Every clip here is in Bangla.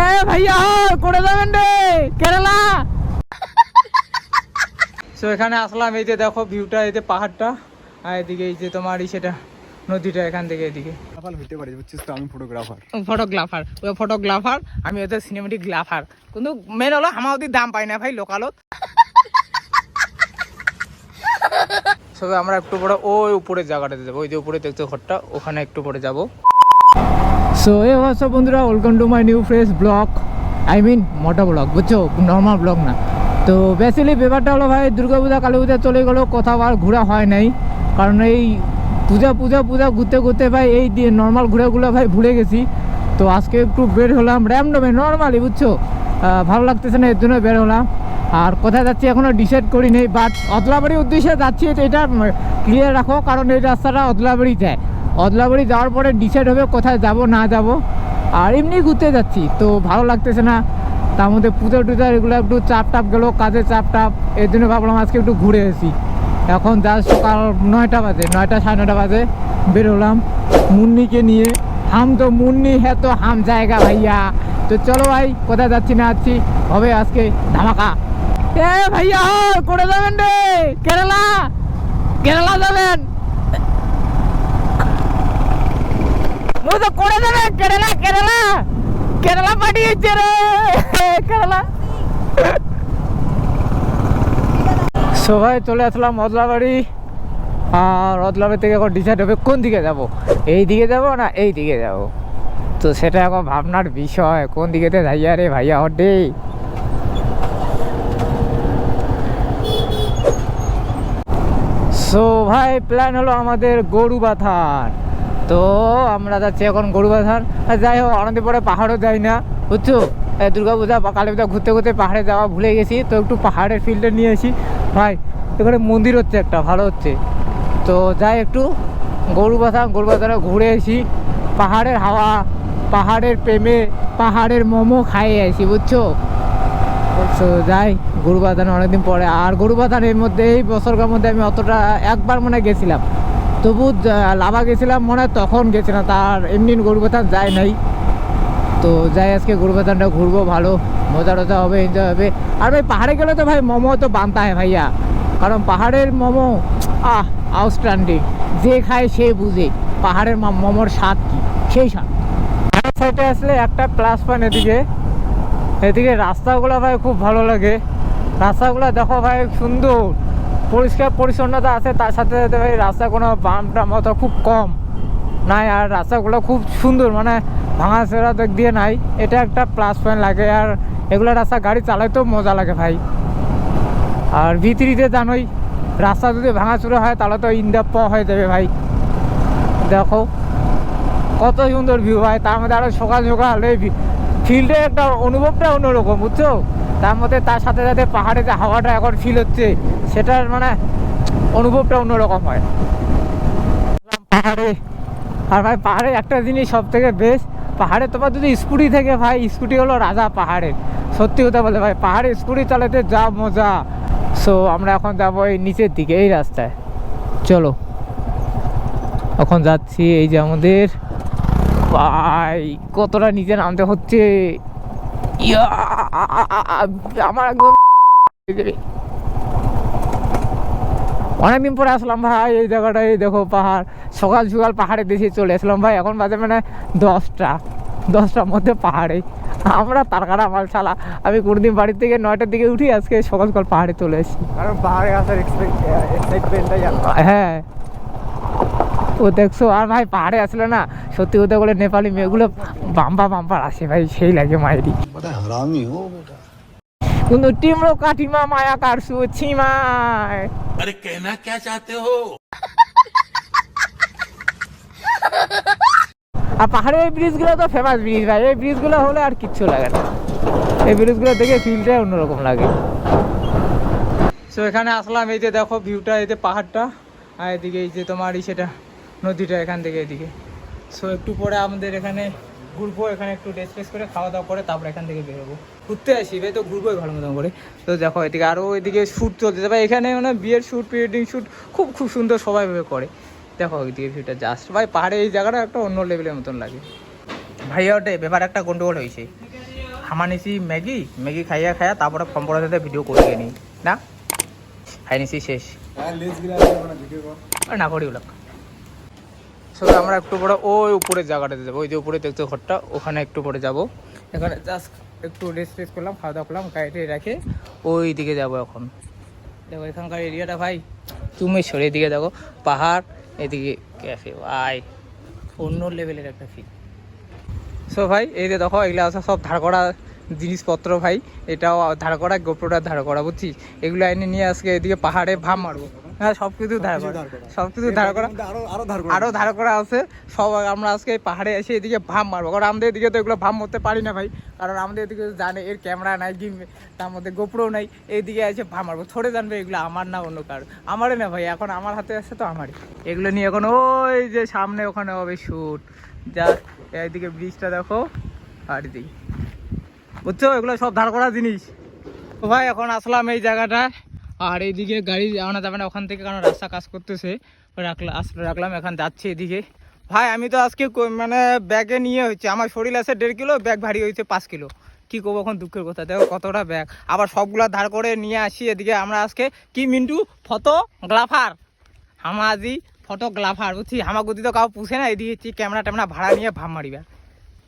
এ ভাইয়া করে দেবেন রে কেরালা। সো এখানে আসলাম এই যে দেখো ভিউটা এই যে পাহাড়টা আর এদিকে এই যে তোমার সেটা নদীটা এখান থেকে এদিকে। সফল হইতে বুঝছিস তো আমি ফটোগ্রাফার ফটোগ্রাফার ফটোগ্রাফার আমি ওদের সিনেমেটিক গ্রাফার কিন্তু মেন হলো আমার ওদের দাম পাই না ভাই লোকালত। সবে আমরা একটু পরে ওই উপরের জায়গাটাতে যাব ওই যে উপরে দেখছ ঘরটা ওখানে একটু পরে যাব। সো এ হোয়াটসঅ্যাপ বন্ধুরা? Welcome to my new fresh blog I mean মোটা ব্লগ বুঝছ? নর্মাল ব্লগ না। তো বেসিক্যালি ব্যাপারটা হলো ভাই দুর্গা পূজা কালী পূজা চলে গেলো, কোথাও আর ঘোরা হয় নাই। কারণ এই পূজা পূজা পূজা, ঘুরতে ঘুরতে ভাই, এই দিয়ে নর্মাল ঘুরেগুলো ভাই ভুলে গেছি। তো, আজকে একটু বের হলাম র্যামডমে নর্মালি বুঝছ? ভালো লাগতেছে না, এর জন্য বের হলাম। আর কোথায় যাচ্ছি এখনও ডিসাইড করি নেই বাট অদলাবাড়ির উদ্দেশ্যে যাচ্ছি, এটা ক্লিয়ার রাখো, কারণ এই রাস্তাটা অদলাবাড়ি যায়। অদলাবাড়ি যাওয়ার পরে ডিসাইড হবে কোথায় যাব, না যাব। আর এমনি ঘুরতে যাচ্ছি, তো ভালো লাগতেছে না। তার মধ্যে পুজো টুজা, এগুলো একটু চাপ টাপ গেলো কাজে চাপ টাপ, এর জন্য ভাবলাম আজকে একটু ঘুরে এসি এখন যা সকাল নয়টা বাজে, নয়টা সাড়ে নয়টা বাজে, বের হলাম মুন্নিকে নিয়ে। হাম তো মুন্নি হ্যাঁ তো হাম জায়গা ভাইয়া। তো চলো ভাই, কোথায় যাচ্ছি না যাচ্ছি, হবে আজকে ধামাকা। এ ভাইয়া করে যাবেন রে? কেরালা কেরালা যাবেন? মুই তো করে দেবে কেরালা কেরালা কেরালা পাঠিয়েছে রে কেরালা সবাই চলে আসলাম অদলাবাড়ি আর অদলাবাড়ি থেকে এখন ডিসাইড হবে কোন দিকে যাব এই দিকে যাব না এই দিকে যাব তো সেটা এখন ভাবনার বিষয় কোন দিকেতে যাইয়া রে ভাইয়া হটে সো ভাই প্ল্যান হলো আমাদের গরু বাথার তো আমরা যাচ্ছি এখন গরু বাথার আর যাই হোক অনেকদিন পরে পাহাড়ও যাই না, বুঝছ? এই দুর্গা পূজা বা কালী পূজা ঘুরতে ঘুরতে পাহাড়ে যাওয়া ভুলে গেছি, তো একটু পাহাড়ের ফিল্ডে নিয়ে আসি। ভাই, এখানে মন্দির হচ্ছে একটা, ভালো হচ্ছে। তো যাই একটু গরু বাথা গরু বাথারে ঘুরে আসি। পাহাড়ের হাওয়া, পাহাড়ের প্রেমে, পাহাড়ের মোমো খাইয়ে আসি, বুঝছ? তো যাই গরু বাঁধানো অনেকদিন পরে। আর গরু বাঁধানোর মধ্যে, এই বছরকার মধ্যে আমি অতটা একবার মনে গেছিলাম। তবু লাভা গেছিলাম মনে হয় তখন গেছিলাম তার এমনি গরু বাঁধান যায় নাই। তো যাই, আজকে গরু বাঁধানটা ঘুরবো ভালো, মজা টজা হবে এনজয় হবে। আর ভাই, পাহাড়ে গেলে তো ভাই মোমো তো বানতে হয় ভাইয়া। কারণ পাহাড়ের মোমো, আহ আউটস্ট্যান্ডিং যে খায় সে বুঝে পাহাড়ের মোমোর স্বাদ কি, সেই স্বাদ। সাইডে আসলে একটা প্লাস পয়েন্ট এদিকে এদিকে রাস্তাগুলো ভাই খুব ভালো লাগে। রাস্তাগুলো দেখো ভাই, সুন্দর। পরিষ্কার পরিচ্ছন্নতা আছে, তার সাথে সাথে ভাই রাস্তা কোনো বামটা মতো খুব কম নাই, আর রাস্তাগুলো খুব সুন্দর মানে ভাঙাচোরা দিক দিয়ে নাই, এটা একটা প্লাস পয়েন্ট লাগে, আর এগুলো রাস্তা গাড়ি চালাইতেও মজা লাগে ভাই। আর ভিতরিতে জানোই, রাস্তা যদি ভাঙাচুরা হয়, তাহলে তো ইন্দা প হয়ে যাবে ভাই। দেখো, কত সুন্দর ভিউ ভাই, তার মধ্যে আরও সকাল সকাল এই ফিল্ডে একটা, অনুভবটা অন্যরকম, বুঝছ? তার মধ্যে তার সাথে সাথে পাহাড়ে যে হাওয়াটা এখন ফিল হচ্ছে, সেটার মানে অনুভবটা অন্যরকম হয়। পাহাড়ে, আর ভাই পাহাড়ে একটা জিনিস সব থেকে বেস্ট পাহাড়ে তোমার যদি স্কুটি থেকে ভাই, স্কুটি হলো রাজা পাহাড়ের সত্যি কথা বলে ভাই, পাহাড়ে স্কুটি চালাতে যা মজা। সো আমরা এখন যাব এই নিচের দিকে, এই রাস্তায়। চলো। এখন যাচ্ছি, এই যে আমাদের। ভাই, কতটা নিচে নামতে হচ্ছে। আমার একদম অনেকদিন পরে আসলাম ভাই এই জায়গাটা এই দেখো পাহাড়। সকাল সকাল পাহাড়ে দেশে চলে আসলাম ভাই এখন বাজে মানে দশটা। দশটার মধ্যে পাহাড়ে। আমরা তার কাটা মাল ছালা আমি কোনোদিন বাড়ি থেকে নয়টার দিকে উঠি আজকে সকাল সকাল পাহাড়ে চলে এসেছি কারণ পাহাড়ে আসার এক্সাইটমেন্টটাই হ্যাঁ। ও দেখছ আর ভাই পাহাড়ে আসলে না সত্যি হতে বলে নেপালি মেয়েগুলো বাম্পা বাম্পার আসে ভাই সেই লাগে মায়েরই। কিন্তু টিমরো কাঠিমা মায়া কারসু ছিমায় আরে কেনা কে চাতে হো? আর পাহাড়ে এই ব্রিজগুলো তো ফেমাস ব্রিজ ভাই এই ব্রিজগুলো হলে আর কিচ্ছু লাগে না। এই ব্রিজগুলো দেখে ফিল্ডটাই অন্যরকম লাগে। সো এখানে আসলাম এই যে দেখো ভিউটা এই যে পাহাড়টা আর এদিকে এই যে তোমার সেটা নদীটা এখান থেকে এদিকে। সো একটু পরে আমাদের এখানে ঘুরবো এখানে একটু রেস্ট ফেস্ট করে খাওয়া দাওয়া করে তারপর এখান থেকে বেরোবো। ঘুরতে আসি ভাই তো ঘুরবোই ভালো মতন করে। তো দেখো এদিকে আরও এদিকে শ্যুট চলতেছে ভাই এখানে মানে বিয়ের শ্যুট প্রি ওয়েডিং শ্যুট খুব খুব সুন্দর সবাই ভাবে করে। দেখো ওইদিকে ভিউটা জাস্ট ভাই পাহাড়ে এই জায়গাটা একটা অন্য লেভেলের মতন লাগে। ভাইয়া ওটাই ব্যাপার একটা গন্ডগোল হয়েছে। হামা নিছি ম্যাগি ম্যাগি খাইয়া খাইয়া তারপরে ফর্ম পড়াতে ভিডিও করে নিই না। খাই নিছি শেষ। না করি ওগুলো। সো আমরা একটু পরে ওই উপরের জায়গাটাতে যাব। ওই যে উপরে দেখছ ঘরটা, ওখানে একটু পরে যাব। এখানে জাস্ট একটু রেস্ট টেস্ট করলাম, খাওয়া দাওয়া করলাম, গাড়িটি রেখে ওই দিকে যাব এখন। দেখো এখানকার এরিয়াটা ভাই, তুমি সরে দিকে দেখো, পাহাড়, এদিকে ক্যাফে ভাই, অন্য লেভেলের একটা ফিল সো ভাই, এই যে দেখো, এগুলো আছে সব ধার করা জিনিসপত্র ভাই, এটাও ধার করা গোপ্রোটা ধার করা, বুঝছিস? এগুলো এনে নিয়ে আজকে এদিকে পাহাড়ে ভাম মারবো। হ্যাঁ সব কিছু ধার করা। সব কিছু ধার করা। আরও ধার করা আছে। সব আমরা আজকে পাহাড়ে এসে এদিকে ভাম মারবো। কারণ আমাদের এদিকে তো এগুলো ভাম করতে পারি না ভাই। কারণ আমাদের এদিকে জানে এর ক্যামেরা নাই কি তার মধ্যে গোপ্রো নাই। এইদিকে এসে ভাম মারবো। থোড়ে জানবে এগুলো আমার না অন্য কার। আমারই না ভাই এখন আমার হাতে আছে তো আমারই। এগুলো নিয়ে এখন ওই যে সামনে ওখানে হবে শ্যুট যা এইদিকে ব্রিজটা দেখো। আর এদিকে। বুঝছ? এগুলো সব ধার করা জিনিস। ভাই এখন আসলাম এই জায়গাটা আর এইদিকে গাড়ি আনা যাবে না, ওখান থেকে কারণ রাস্তা কাজ করতেছে। রাখলাম রাখলাম, এখন যাচ্ছি এদিকে। ভাই, আমি তো আজকে মানে ব্যাগে নিয়ে হচ্ছে আমার শরীর আছে দেড় কিলো ব্যাগ ভারী হয়েছে পাঁচ কিলো। কি করব এখন দুঃখের কথা? দেখো কতটা ব্যাগ আবার সবগুলা ধার করে নিয়ে আসি এদিকে। আমরা আজকে কি, মিন্টু? ফটো গ্লাফার হামাজি ফটোগ্রাফার বুঝছি? হামাগুদি তো কাউ পুষে না, এদিকে ক্যামেরা ট্যামেরা ভাড়া নিয়ে ভাব মারিবা।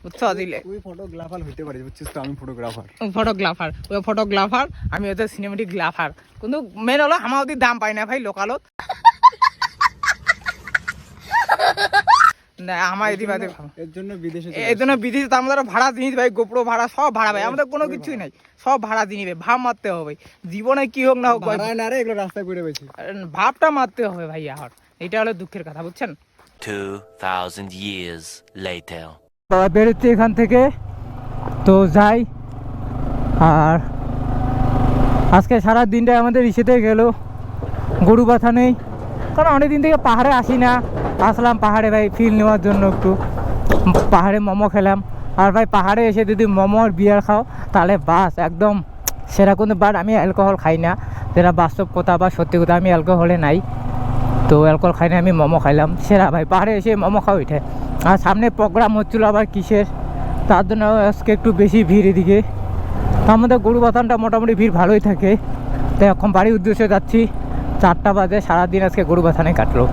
বুঝছ? দিলে। তুই ফটোগ্রাফার হইতে পারিস বুঝছিস তো আমি ফটোগ্রাফার ফটোগ্রাফার ওই ফটোগ্রাফার আমি ওদের সিনেমেটিক গ্রাফার কিন্তু মেন হলো আমার ওদের দাম পাই না ভাই লোকালত। না আমার এদি বাদে এর জন্য বিদেশে চলে জন্য বিদেশে তো আমাদের ভাড়া জিনিস ভাই গোপ্রো ভাড়া সব ভাড়া ভাই। আমাদের কোনো কিছুই নাই। সব ভাড়া জিনিস ভাই ভাব মারতে হবে। জীবনে কি হোক না হোক না রে এগুলো রাস্তায় পড়ে বেশি। ভাবটা মারতে হবে ভাই আর। এটা হলো দুঃখের কথা বুঝছেন? 2,000 years later. বাবা বেরোচ্ছি এখান থেকে। তো যাই। আর আজকে সারা দিনটাই আমাদের ইসেতে গেল। গরু বাথা নেই। কারণ অনেক দিন থেকে পাহাড়ে আসি না। আসলাম পাহাড়ে ভাই ফিল নেওয়ার জন্য একটু। পাহাড়ে মোমো খেলাম। আর ভাই, পাহাড়ে এসে যদি মোমো আর বিয়ার খাও, তাহলে বাস, একদম সেরা কিন্তু বাট আমি অ্যালকোহল খাই না। যেটা বাস্তব কথা বা সত্যি কথা, আমি অ্যালকোহলে নাই। তো অ্যালকোহল খাই না, আমি মোমো খাইলাম। সেরা ভাই, পাহাড়ে এসে মোমো খাও ওইটা আর সামনে প্রোগ্রাম হচ্ছিল আবার কিসের? তার জন্য আজকে একটু বেশি ভিড় এদিকে। আমাদের গরু বাথানটা মোটামুটি ভিড় ভালোই থাকে। তাই এখন বাড়ির উদ্দেশ্যে যাচ্ছি। চারটা বাজে, সারাদিন আজকে গরু বাথানে কাটলো।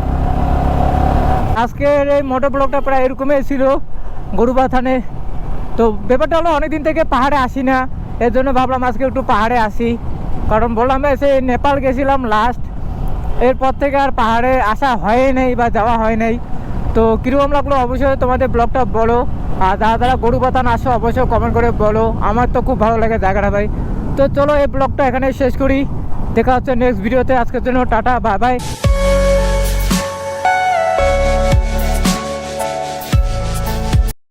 আজকের এই মোটর ব্লগটা প্রায় এরকমই ছিল, গরু বাথানে তো ব্যাপারটা হলো অনেকদিন থেকে পাহাড়ে আসি না, এর জন্য ভাবলাম আজকে একটু পাহাড়ে আসি। কারণ বললাম এসে নেপাল গেছিলাম লাস্ট এরপর থেকে আর পাহাড়ে আসা হয় নাই বা যাওয়া হয় নাই। তো কীরকম লাগল? অবশ্যই তোমাদের ব্লগটা বলো। আর যারা যারা গরু পাতান আসো, অবশ্যই কমেন্ট করে বলো। আমার তো খুব ভালো লাগে জায়গাটা ভাই। তো চলো এই ব্লগটা এখানে শেষ করি। দেখা হচ্ছে নেক্সট ভিডিওতে আজকের জন্য টাটা বাই বাই